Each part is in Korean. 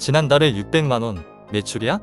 지난달에 600만원 매출이야?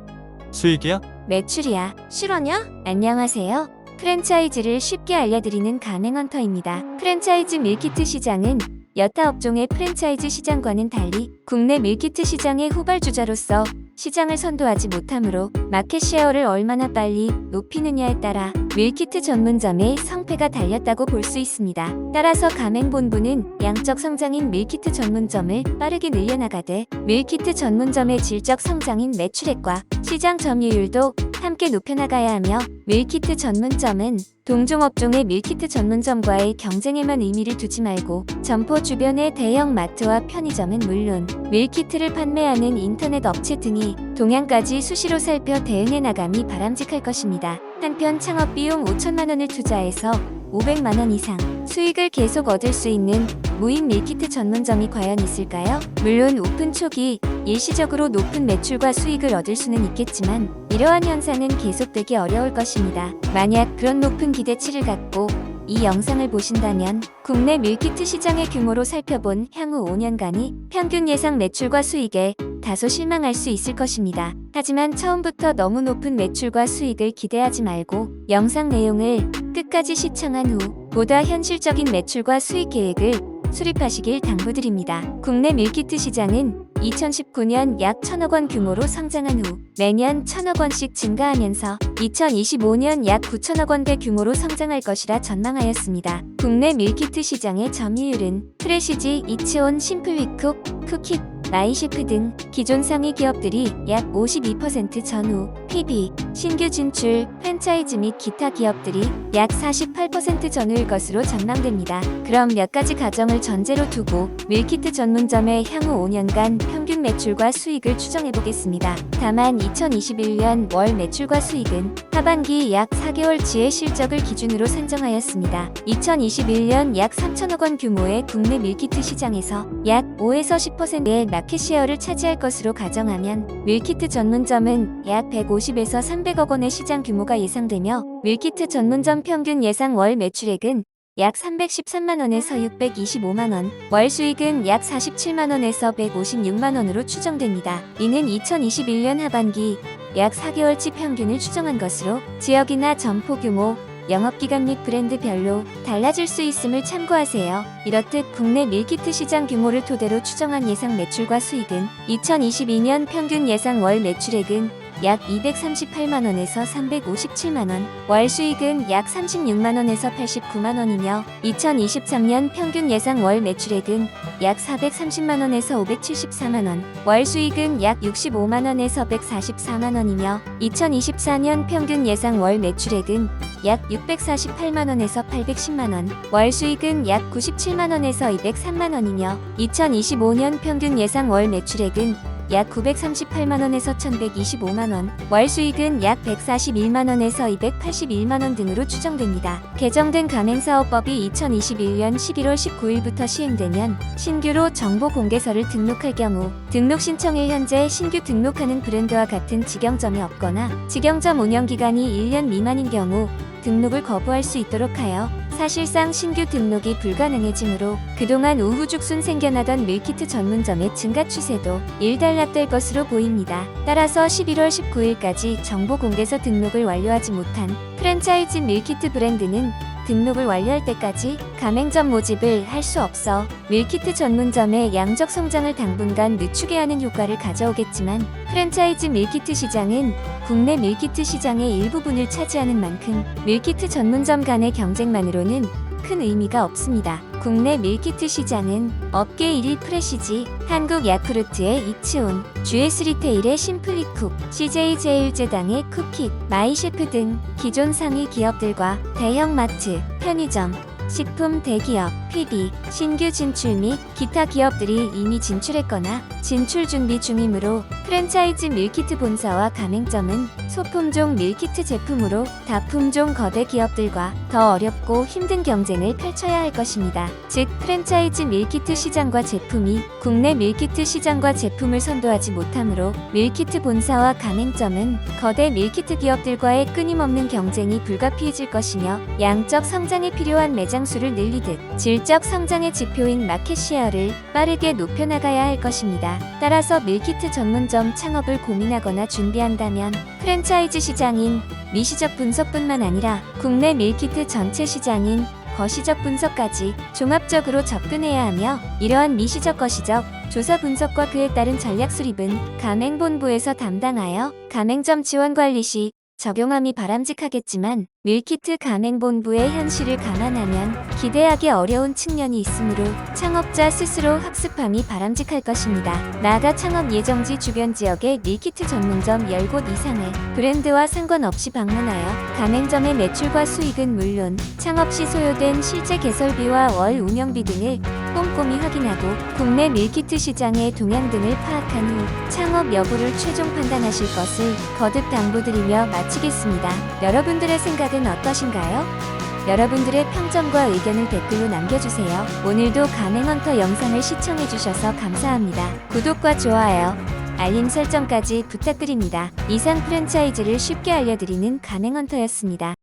수익이야? 매출이야. 실화냐? 안녕하세요. 프랜차이즈를 쉽게 알려드리는 가맹헌터입니다. 프랜차이즈 밀키트 시장은 여타 업종의 프랜차이즈 시장과는 달리 국내 밀키트 시장의 후발주자로서 시장을 선도하지 못하므로 마켓 쉐어를 얼마나 빨리 높이느냐에 따라 밀키트 전문점의 성패가 달렸다고 볼 수 있습니다. 따라서 가맹본부는 양적 성장인 밀키트 전문점을 빠르게 늘려나가되 밀키트 전문점의 질적 성장인 매출액과 시장 점유율도 함께 높여나가야 하며 밀키트 전문점은 동종업종의 밀키트 전문점과의 경쟁에만 의미를 두지 말고 점포 주변의 대형 마트와 편의점은 물론 밀키트를 판매하는 인터넷 업체 등이 동향까지 수시로 살펴 대응해 나감이 바람직할 것입니다. 한편 창업 비용 5천만 원을 투자해서 500만 원 이상 수익을 계속 얻을 수 있는 무인 밀키트 전문점이 과연 있을까요? 물론 오픈 초기 일시적으로 높은 매출과 수익을 얻을 수는 있겠지만 이러한 현상은 계속되기 어려울 것입니다. 만약 그런 높은 기대치를 갖고 이 영상을 보신다면 국내 밀키트 시장의 규모로 살펴본 향후 5년간이 평균 예상 매출과 수익에 다소 실망할 수 있을 것입니다. 하지만 처음부터 너무 높은 매출과 수익을 기대하지 말고 영상 내용을 끝까지 시청한 후 보다 현실적인 매출과 수익 계획을 수립하시길 당부드립니다. 국내 밀키트 시장은 2019년 약 1천억 원 규모로 성장한 후 매년 1천억 원씩 증가하면서 2025년 약 9천억 원대 규모로 성장할 것이라 전망하였습니다. 국내 밀키트 시장의 점유율은 프레시지, 이치온, 심플위쿡, 쿠킥, 마이셰프 등 기존 상위 기업들이 약 52% 전후, PB, 신규 진출, 프랜차이즈 및 기타 기업들이 약 48% 전후일 것으로 전망됩니다. 그럼 몇 가지 가정을 전제로 두고 밀키트 전문점의 향후 5년간 평균 매출과 수익을 추정해 보겠습니다. 다만 2021년 월 매출과 수익은 하반기 약 4개월치의 실적을 기준으로 산정하였습니다. 2021년 약 3천억 원 규모의 국내 밀키트 시장에서 약 5에서 10%의 마켓 시어를 차지할 것으로 가정하면 밀키트 전문점은 약 150에서 300억 원의 시장 규모가 예상되며 밀키트 전문점 평균 예상 월 매출액은 약 313만 원에서 625만 원, 월 수익은 약 47만 원에서 156만 원으로 추정됩니다. 이는 2021년 하반기 약 4개월치 평균을 추정한 것으로 지역이나 점포 규모, 영업기간 및 브랜드별로 달라질 수 있음을 참고하세요. 이렇듯 국내 밀키트 시장 규모를 토대로 추정한 예상 매출과 수익은 2022년 평균 예상 월 매출액은 약 238만원에서 357만원, 월 수익은 약 36만원에서 89만원이며 2023년 평균 예상 월 매출액은 약 430만원에서 574만원, 월 수익은 약 65만원에서 144만원이며 2024년 평균 예상 월 매출액은 약 648만원에서 810만원, 월 수익은 약 97만원에서 203만원이며 2025년 평균 예상 월 매출액은 약 938만원에서 1125만원, 월 수익은 약 141만원에서 281만원 등으로 추정됩니다. 개정된 가맹사업법이 2021년 11월 19일부터 시행되면 신규로 정보 공개서를 등록할 경우 등록 신청일 현재 신규 등록하는 브랜드와 같은 직영점이 없거나 직영점 운영기간이 1년 미만인 경우 등록을 거부할 수 있도록 하여 사실상 신규 등록이 불가능해지므로 그동안 우후죽순 생겨나던 밀키트 전문점의 증가 추세도 일단락될 것으로 보입니다. 따라서 11월 19일까지 정보 공개서 등록을 완료하지 못한 프랜차이즈 밀키트 브랜드는 등록을 완료할 때까지 가맹점 모집을 할 수 없어 밀키트 전문점의 양적 성장을 당분간 늦추게 하는 효과를 가져오겠지만 프랜차이즈 밀키트 시장은 국내 밀키트 시장의 일부분을 차지하는 만큼 밀키트 전문점 간의 경쟁만으로는 큰 의미가 없습니다. 국내 밀키트 시장은 업계 1위 프레시지, 한국 야쿠르트의 이치온, GS 리테일의 심플리쿡, CJ 제일제당의 쿠킥, 마이셰프 등 기존 상위 기업들과 대형 마트, 편의점, 식품 대기업, PB, 신규 진출 및 기타 기업들이 이미 진출했거나 진출 준비 중이므로 프랜차이즈 밀키트 본사와 가맹점은 소품종 밀키트 제품으로 다품종 거대 기업들과 더 어렵고 힘든 경쟁을 펼쳐야 할 것입니다. 즉, 프랜차이즈 밀키트 시장과 제품이 국내 밀키트 시장과 제품을 선도하지 못하므로 밀키트 본사와 가맹점은 거대 밀키트 기업들과의 끊임없는 경쟁이 불가피해질 것이며 양적 성장에 필요한 매장 수를 늘리듯 질적 성장의 지표인 마켓시어를 빠르게 높여나가야 할 것입니다. 따라서 밀키트 전문점 창업을 고민하거나 준비한다면 프랜차이즈 시장인 미시적 분석뿐만 아니라 국내 밀키트 전체 시장인 거시적 분석까지 종합적으로 접근해야 하며 이러한 미시적 거시적 조사 분석과 그에 따른 전략 수립은 가맹본부에서 담당하여 가맹점 지원 관리 시 적용함이 바람직하겠지만 밀키트 가맹본부의 현실을 감안하면 기대하기 어려운 측면이 있으므로 창업자 스스로 학습함이 바람직할 것입니다. 나아가 창업 예정지 주변 지역에 밀키트 전문점 10곳 이상을 브랜드와 상관없이 방문하여 가맹점의 매출과 수익은 물론 창업 시 소요된 실제 개설비와 월 운영비 등을 꼼꼼히 확인하고 국내 밀키트 시장의 동향 등을 파악한 후 창업 여부를 최종 판단하실 것을 거듭 당부드리며 마치겠습니다. 여러분들의 생각 은 어떠신가요? 여러분들의 평점과 의견을 댓글로 남겨주세요. 오늘도 가맹헌터 영상을 시청해주셔서 감사합니다. 구독과 좋아요, 알림 설정까지 부탁드립니다. 이상 프랜차이즈를 쉽게 알려드리는 가맹헌터였습니다.